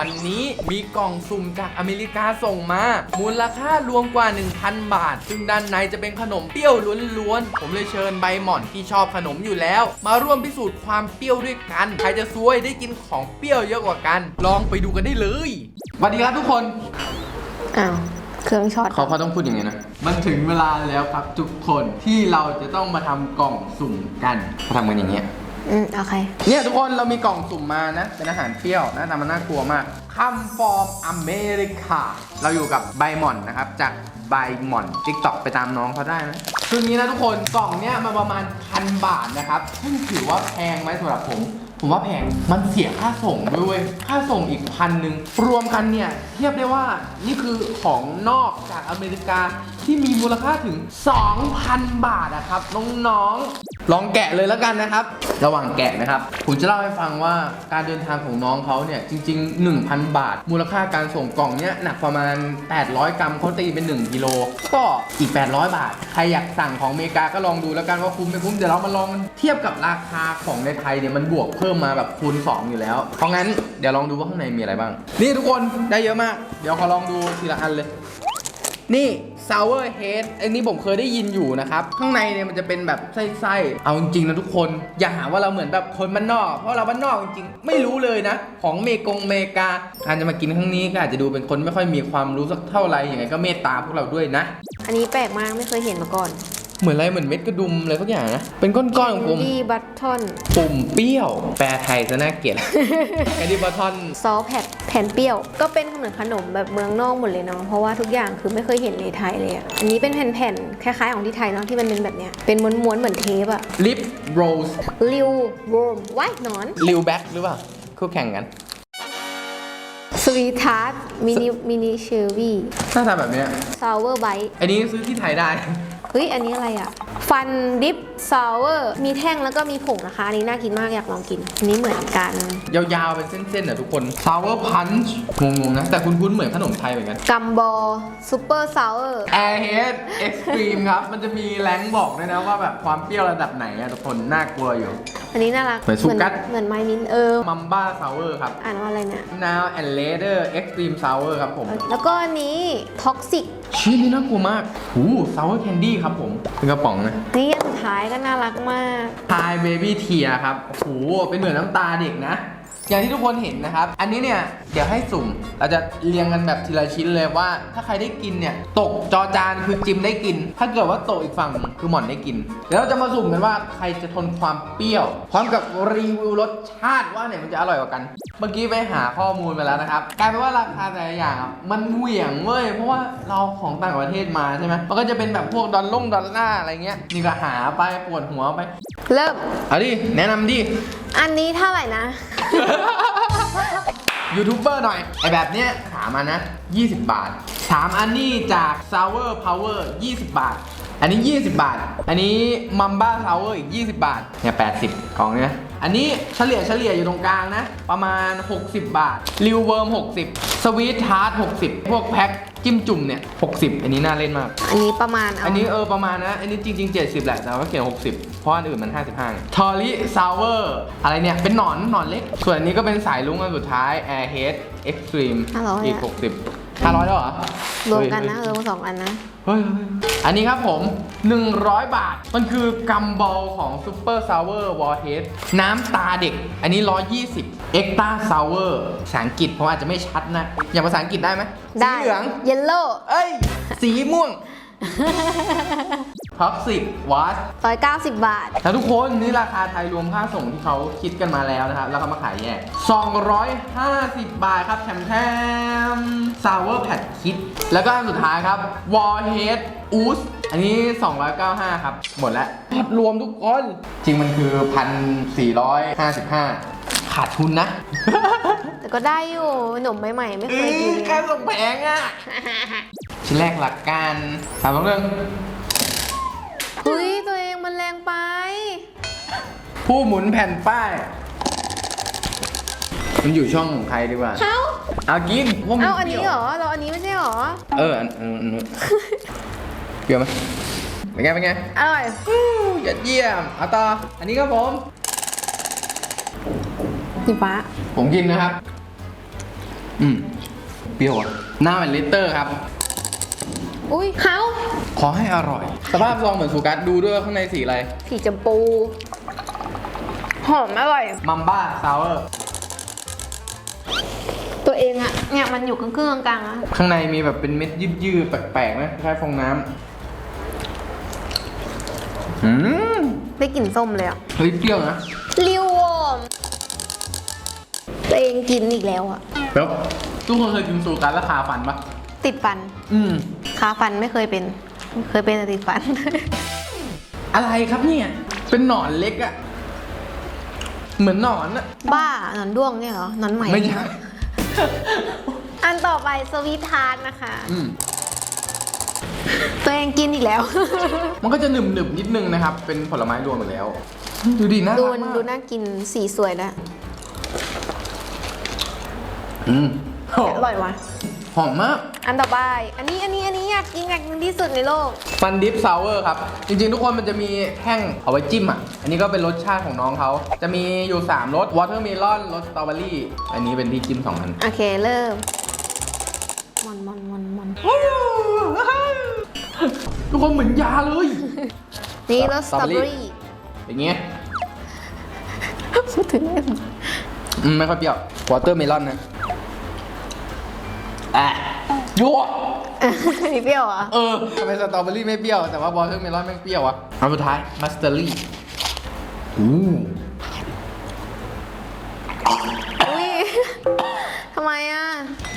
วันนี้มีกล่องสุ่มจากอเมริกาส่งมา มูลค่ารวมกว่า 1,000 บาท ซึ่งด้านในจะเป็นขนมเปรี้ยวล้วนๆ ผมเลยเชิญใบหม่อนที่ชอบขนมอยู่แล้ว มาร่วมพิสูจน์ความเปรี้ยวด้วยกัน ใครจะซวยได้กินของเปรี้ยวเยอะกว่ากัน ลองไปดูกันได้เลยสวัสดีครับทุกคน อ้าว เครื่องช็อตเขาเขาต้องพูดยังไงนะ มันถึงเวลาแล้วครับทุกคนที่เราจะต้องมาทำกล่องสุ่มกันเขาทำกันอย่างเงี้ย อืมโอเค เนี่ยทุกคนเรามีกล่องสุ่มมานะ เป็นอาหารเปรี้ยวน้าตามันน่ากลัวมากคัมฟอร์มอเมริกาเราอยู่กับใบมอนนะครับ จากใบมอนทิกตอกไปตามน้องเขาได้นะคืองนี้นะทุกคนกล่องเนี้ยมาประมาณพันบาทนะครับซึ่งถือว่าแพงไหมสำหรับผม ผมว่าแพงมันเสียค่าส่งด้วยเวยค่าส่งอีกพันหนึ่งรวมกันเนี่ยเทียบได้ว่านี่คือของนอกจากอเมริกาที่มีมูลค่าถึง 2,000 บาทนะครับน้องๆ ลองแกะเลยแล้วกันนะครับ ระหว่างแกะนะครับ ผมจะเล่าให้ฟังว่าการเดินทางของน้องเขาเนี่ยจริง ๆ 1,000 บาท มูลค่าการส่งกล่องเนี่ยหนักประมาณ 800 กรัมเขาตีเป็น 1กิโลก็อีก 800 บาท ใครอยากสั่งของอเมริกาก็ลองดูแล้วกันว่าคุ้มไม่คุ้มเดี๋ยวเรามาลองเทียบกับราคาของในไทยเนี่ยมันบวกเพิ่มมาแบบคูณ 2 อยู่แล้ว เพราะงั้นเดี๋ยวลองดูว่าข้างในมีอะไรบ้าง นี่ทุกคนได้เยอะมาก เดี๋ยวขอลองดูทีละอันเลย นี่ sour head อันนี้ผมเคยได้ยินอยู่นะครับ ข้างในเนี่ยมันจะเป็นแบบไส้ๆ เอาจริงๆนะทุกคน อย่าหาว่าเราเหมือนแบบคนบ้านนอก เพราะเราบ้านนอกจริงๆ ไม่รู้เลยนะ ของเมกงเมกาอารจะมากินข้างนี้ก็อาจจะดูเป็นคนไม่ค่อยมีความรู้สักเท่าไหร่ยังไงก็เมตตาพวกเราด้วยนะ อันนี้แปลกมากไม่เคยเห็นมาก่อน เหมือนอะไรเหมือนเม็ดกระดุมอะไรสักอย่างนะ เป็นก้อนๆของผมดีบัตทอนปุ่มเปรี้ยว แปลไทยซะน่าเกลียด แคนดี้บัตทอน ซอสแผ่นแผ่นเปรี้ยว ก็เป็นเหมือนขนมแบบเมืองนอกหมดเลยเนาะเพราะว่าทุกอย่างคือไม่เคยเห็นในไทยเลยอะอันนี้เป็นแผ่นๆคล้ายๆของที่ไทยเนาะที่มันเป็นแบบเนี้ยเป็นม้วนๆเหมือนเทปอะลิปโรสริวโรมว้ายหนอนลิวแบ็กหรือเปล่าคู่แข่งกันสวีทาร์ตมินิมินิเชอร์วี่หน้าตาแบบเนี้ยซาวเวอร์ไบต์อันนี้ซื้อที่ไทยได้ เฮ้ย อันนี้อะไรอะ ฟันดิฟซาวเวอร์มีแท่งแล้วก็มีผงนะคะ อันนี้น่ากินมากอยากลองกิน อันนี้เหมือนกัน ยาวๆ เป็นเส้นๆอะทุกคน sour punch งงๆนะ แต่คุ้นๆเหมือนขนมไทยเหมือนกันกัมบอซูเปอร์ซาวเวอร์ airhead extreme ครับ มันจะมีแรงค์บอกด้วยนะว่าแบบความเปรี้ยวระดับไหนอะทุกคนน่ากลัวอยู่ อันนี้น่ารักเหมือนสุกัสเหมือนไมมินเออ mamba sour ครับอ่านว่าอะไรเนี่ย now and later extreme sour ครับผม แล้วก็อันนี้ท็อกซิกชี้นี่น่ากลัวมากหู sour candy ครับผมเป็นกระป๋องนะนี่อันสุดท้ายก็น่ารักมากทายเบบี้เทียครับโอ้โหเป็นเหมือนน้ำตาเด็กนะ อย่างที่ทุกคนเห็นนะครับ อันนี้เนี่ยเดี๋ยวให้สุ่ม เราจะเรียงกันแบบทีละชิ้นเลยว่า ถ้าใครได้กินเนี่ยตกจอจานคือจิมได้กิน ถ้าเกิดว่าตกอีกฝั่งคือหม่อนได้กินเดี๋ยวเราจะมาสุ่มกันว่าใครจะทนความเปรี้ยว พร้อมกับรีวิวรสชาติว่าเนี่ยมันจะอร่อยกว่ากัน เมื่อกี้ไปหาข้อมูลมาแล้วนะครับกลายเป็นว่าราคาแต่ละอย่างอะมันเหวี่ยงเว้ยเพราะว่าเราของต่างประเทศมาใช่ไหมมันก็จะเป็นแบบพวกดอลลงดอลลาร์อะไรเงี้ยนี่ก็หาไปปวดหัวไป เริ่มเอาดิแนะนำดิ อันนี้เท่าไหร่นะ ยูทูบเบอร์หน่อย ไอแบบเนี้ยถามมานะ 20 บาทถามอันนี้จาก Sour Power 20 บาท อันนี้ 20 บาท อันนี้ Mamba Sour อีก 20 บาท เนี่ย 80 ของเนี้ยอันนี้เฉลี่ยเฉลี่ยอยู่ตรงกลางนะ ประมาณ 60 บาทริวเวิร์ม60 สวีททาร์ต60 พวกแพ็คจิ้มจุ่มเนี่ย 60 อันนี้น่าเล่นมาก อันนี้ประมาณเอาอันนี้เออประมาณนะ อันนี้จริงๆ 70 แหละแต่ว่าเขียน60เพ ราะอันอื่นมัน 55ทอริซาวเวอร์อะไรเนี่ย เป็นหนอนหนอนเล็ก ส่วนอันนี้ก็เป็นสายลุงอันสุดท้าย Airhead Extreme 500อีกอะ 60 500แล้วเหรอ รวมกันนะรวมสองอันนะ เฮ้ยเฮ้ยอันนี้ครับผม 100 บาท มันคือกัมบอลของ Super Sour Warhead น้ำตาเด็ก อันนี้ 120 Extra Sour ภาษาอังกฤษเพราะอาจจะไม่ชัดนะ อย่างภาษาอังกฤษได้ไหมได้สีเหลือง เยลโล่ เอ้ย สีม่วง Toxic Wash ร้อยเก้าสิบบาท แล้วทุกคนนี่ราคาไทยรวมค่าส่งที่เขาคิดกันมาแล้วนะครับ แล้วเขามาขายแยก250 บาทครับแถมแถม Sour Patch Kit แล้วก็อันสุดท้ายครับ Warhead Ooze อันนี้ 295 ครับ หมดแล้วยอดรวมทุกคน จริงมันคือ 1,455 ขาดทุนนะ แต่ก็ได้อยู่หนมใหม่ๆ ไม่เคยกินแค่ส่งแพงอะ ชิ้นแรกหลักการถามเรื่องเฮ้ย ตัวเองมันแรงไป ผู้หมุนแผ่นป้าย มันอยู่ช่องของใครดีกว่า เอ้า เอากินพวกมัเอาอันนี้ปรี้ยวเหรอ เราอันนี้ไม่ใช่เหรอ เอออันอันอันนู้นเปรี้ยวไหมเป็นไงเป็นไงอร่อย อู้ยอดเยี่ยมเอาต่ออันนี้ครับผม สีฟ้า ผมกินนะครับ อืม เปรี้ยวอะหน้าเป็นลิตเตอร์ครับ อุ้ยเขาขอให้อร่อย สภาพซองเหมือนสุกัสดูด้วยว่าข้างในสีอะไร สีจมพูหอมอร่อย มัมบ้าซาวเออร์ ตัวเองอะเนี่ยมันอยู่ครึ่งๆกลางๆอะข้างในมีแบบเป็นเม็ดยืดๆแปลกๆนะคล้ายฟองน้ำอืมได้กลิ่นส้มเลยอะเฮ้ยเปรี้ยวนะ ริววอมตัวเองกินอีกแล้วอะแล้วทุกคนเคยกินสูกัสราคาฟันปะ ติดฟันอืมคาฟันไม่เคยเป็น เคยเป็นแต่ติดฟัน อะไรครับเนี่ย เป็นหนอนเล็กอะเหมือนหนอนอะบ้าหนอนด้วงเนี่ยเหรอหนอนไหมไม่ใช่ อันต่อไปสวีททาร์ตนะคะ อืมตัวเองกินอีกแล้ว มันก็จะหนึบหนึบๆนิดนึงนะครับ เป็นผลไม้รวมอยู่แล้ว ดูดีนะดูรักมากดูน่ากินสีสวยนะอืมอร่อยวะ หอมมาก อันต่อไป อันนี้อันนี้อันนี้อยากกินอยากกินที่สุดในโลก ฟันดิฟซาวเวอร์ครับ จริงๆ ทุกคนมันจะมีแท่งเอาไว้จิ้มอะ อันนี้ก็เป็นรสชาติของน้องเขา จะมีอยู่ 3รสวอเตอร์เมลอนรสสตรอเบอรี่อันนี้เป็นที่จิ้มสองอัน โอเคเริ่มมอนมอนมอนมอนทุกคนเหมือนยาเลย นี่รสสตรอเบอ Strawberry รี่อย่างเงี้ยพูดถึงเล่นอืมไม่ค่อยเปรี้ยววอเตอร์เมลอนนะ อะยั่วนี่เปรี้ยวเหรอะเออทำไมสตรอเบอรี่ไม่เปรี้ยว แต่ว่าวอเตอร์เมลอนแม่งเปรี้ยวอะเอาสุดท้ายมัสเตอรี่อู้อุ้ยทำไมอะ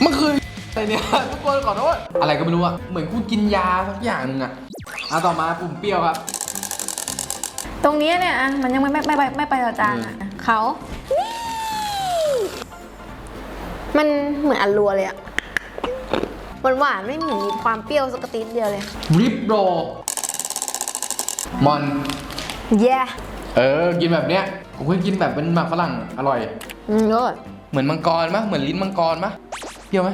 มันคืออะไรเนี่ย ทุกคนขอโทษ อะไรก็ไม่รู้อะเหมือนคุณกินยาสักอย่างหนึงอะเอาต่อมาปุ่มเปรี้ยวครับ ตรงเนี้ยเนี่ยอะมันยังไม่ไม่ไม่ไม่ไม่ไปต่อจานอะเขามันเหมือนอัลลัวเลยอะ หวานหวานๆไม่เหมือนมีความเปรี้ยวสักกระติดเดียวเลย ริบโรมอนเย้เออ กินแบบเนี้ยผมเคยกินแบบเป็นหมากฝรั่งอร่อย อืมรสเหมือนมังกรปะเหมือนลิ้นมังกรปะเปรี้ยวไหม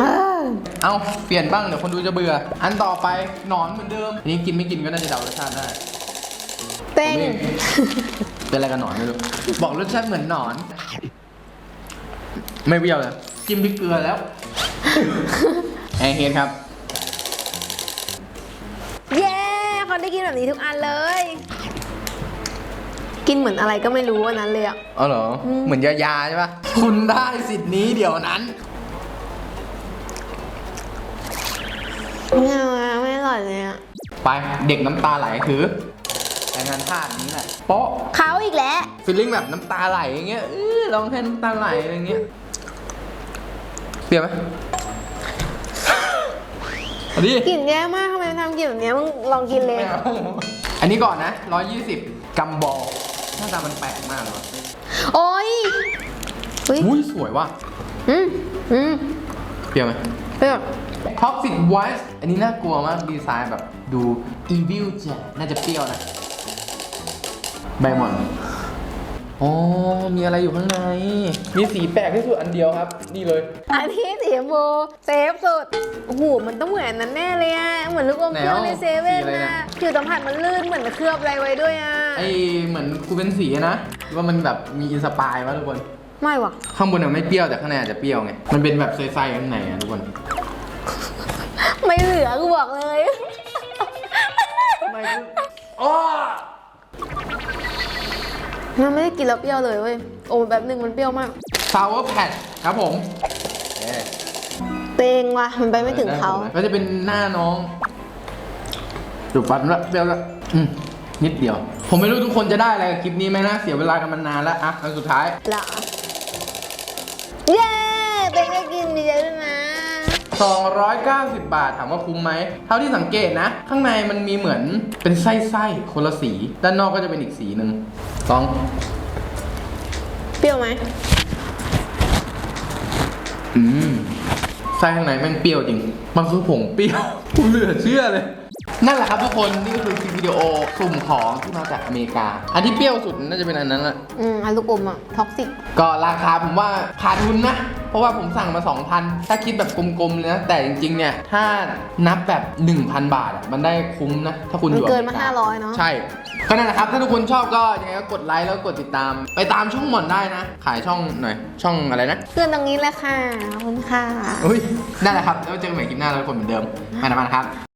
อ่าเอาเปลี่ยนบ้างเดี๋ยวคนดูจะเบื่อ อันต่อไปหนอนเหมือนเดิมอันนี้กินไม่กินก็น่าจะเดารสชาติได้เต้งผมเองเป็นอะไรกับหนอนไม่รู้บอกรสชาติเหมือนหนอน ไม่เปรี้ยวเลยจิ้มพริกเกลือแล้ว แอร์เฮดครับ เย้เขาได้กินแบบนี้ทุกอันเลย กินเหมือนอะไรก็ไม่รู้อันนั้นเลยอะอ๋อเหรอ เหมือนยายาใช่ปะคุณได้สิทธิ์นี้เดี๋ยวนั้น ไม่เอาอะไม่อร่อยเลยอะไปเด็กน้ำตาไหลคือ แต่งานท่านี้แหละโป๊ะเขาอีกแล้ว ฟีลลิ่งแบบน้ำตาไหลอย่างเงี้ยเออร้องแค่น้ำตาไหลอะไรเงี้ยเปรี้ยวไหม เอันนี้กลิ่นแย่มากทำไมทำกลิ่นแบบเนี้ยมึงลองกินเลย ไม่เอาอันนี้ก่อนนะ 120 กัมบอลหน้าตามันแปลกมากเลยวะโอ้ยอุ้ยอุ้ยสวยว่ะ อืมอืมเปรี้ยวไหม เปรี้ยว Toxic Voice อันนี้น่ากลัวมาก ดีไซน์แบบดู Evil จ้ะน่าจะเปรี้ยวนะไบมอน อ๋อ มีอะไรอยู่ข้างใน มีสีแปลกที่สุดอันเดียวครับ นี่เลย อันนี้สีชมพูเซฟสุดโอ้โหมันต้องเหมือนนั้นแน่เลยอะเหมือนลูกอมเปรี้ยวในเซเว่นสีอะไรนะนะผิวสัมผัสมันลื่นเหมือนเคลือบอะไรไว้ด้วยอะไอเหมือนกูเป็นสีนะหรือว่ามันแบบมีอินสปายวะทุกคน ไม่ว่ะข้างบนอะไม่เปรี้ยวแต่ข้างในอาจจะเปรี้ยวไง มันเป็นแบบใสๆข้างในอะทุกคน ไม่เหลือกูบอกเลย กินแล้วเปรี้ยวเลยเว้ย โอ้แบบหนึ่งมันเปรี้ยวมากซาวเวอร์แพดครับผมเอ๊ะเตงว่ะมันไปไม่ถึงเขา ก็จะเป็นหน้าน้องดูฟันละเปรี้ยวละอืมนิดเดียว ผมไม่รู้ทุกคนจะได้อะไรกับคลิปนี้ไหมนะ เสียเวลากันมานานแล้วอะอันสุดท้ายเหรอเย้เตงได้กินดีใจด้วยนะ 290 บาทถามว่าคุ้มไหม เท่าที่สังเกตนะ ข้างในมันมีเหมือนเป็นไส้ๆคนละสี ด้านนอกก็จะเป็นอีกสีหนึ่งลอง เปรี้ยวไหม อืมไส้ข้างในแม่งเปรี้ยวจริง มันคือผงเปรี้ยว กูเหลือเชื่อเลย นั่นแหละครับทุกคนนี่ก็คือคลิปวิดีโอสุ่มของที่มาจากอเมริกา อันที่เปรี้ยวสุดน่าจะเป็นอันนั้นแหละอืมอันลูกอมอะท็อกซิกก็ราคาผมว่าขาดทุนนะ เพราะว่าผมสั่งมา 2,000 ถ้าคิดแบบกลมๆเลยนะ แต่จริงๆ เนี่ย ถ้านับแบบ 1,000 บาทอะมันได้คุ้มนะ ถ้าคุณอยู่มันเกินมาอริ500 เนอะใช่ ก็นั่นแหละครับ ถ้าทุกคนชอบก็ยังไงก็กดไลค์แล้วกดติดตาม ไปตามช่องหม่อนได้นะ ขายช่องหน่อย ช่องอะไรนะเพื่อนตรงนี้แหละค่ะ ขอบคุณค่ะอุ้ยนั่นแหละครับแล้วเจอกันใหม่คลิปหน้าแล้วทุกคนเหมือนเดิมมานะมานะครับ